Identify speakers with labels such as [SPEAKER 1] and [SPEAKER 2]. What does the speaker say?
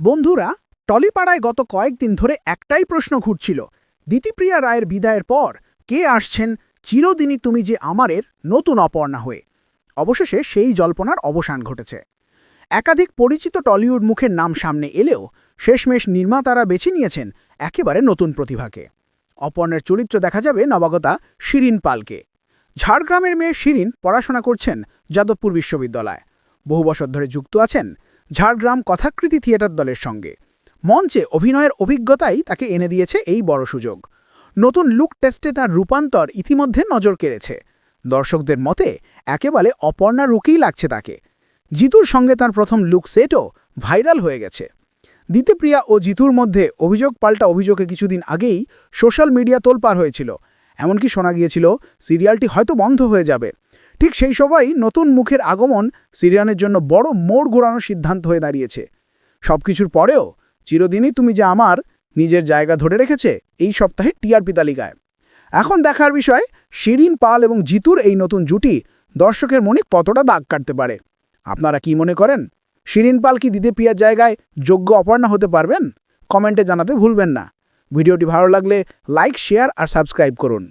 [SPEAKER 1] বন্ধুরা, টলিপাড়ায় গত কয়েকদিন ধরে একটাই প্রশ্ন ঘুরছিল। দিতিপ্রিয়া রায়ের বিদায়ের পর কে আসছেন? চিরদিনই তুমি যে আমারের নতুন অপর্ণা হয়ে। অবশেষে সেই জল্পনার অবসান ঘটেছে। একাধিক পরিচিত টলিউড মুখের নাম সামনে এলেও শেষমেশ নির্মাতারা বেছে নিয়েছেন একেবারে নতুন প্রতিভাকে। অপর্ণের চরিত্র দেখা যাবে নবাগতা শিরিন পালকে। ঝাড়গ্রামের মেয়ে শিরিন পড়াশোনা করছেন যাদবপুর বিশ্ববিদ্যালয়। বহু বছর ধরে যুক্ত আছেন ঝাড়গ্রাম কথাকৃতি থিয়েটার দলের সঙ্গে। মঞ্চে অভিনয়ের অভিজ্ঞতাই তাকে এনে দিয়েছে এই বড় সুযোগ। নতুন লুক টেস্টে তার রূপান্তর ইতিমধ্যে নজর কেড়েছে। দর্শকদের মতে, একেবারে অপর্ণা রুকেই লাগছে তাকে। জিতুর সঙ্গে তার প্রথম লুক সেটও ভাইরাল হয়ে গেছে। দিতেপ্রিয়া ও জিতুর মধ্যে অভিযোগ পাল্টা অভিযোগে কিছুদিন আগেই সোশ্যাল মিডিয়া তোলপার হয়েছিল। এমনকি শোনা গিয়েছিল, সিরিয়ালটি হয়তো বন্ধ হয়ে যাবে। ঠিক সেই সময় নতুন মুখের আগমন সিরিয়ানের জন্য বড় মোড় ঘোরানোর সিদ্ধান্ত হয়ে দাঁড়িয়েছে। সবকিছুর পরেও চিরদিনই তুমি যে আমার নিজের জায়গা ধরে রেখেছে, এই সপ্তাহে টিআরপি তালিকায়। এখন দেখার বিষয়, শিরিন পাল এবং জিতুর এই নতুন জুটি দর্শকের মনে কতটা দাগ কাটতে পারে? আপনারা কি মনে করেন? শিরিন পাল কি দিতে প্রিয়ার জায়গায় যোগ্য অপর্ণা হতে পারবেন? কমেন্টে জানাতে ভুলবেন না। ভিডিওটি ভালো লাগলে লাইক, শেয়ার আর সাবস্ক্রাইব করুন।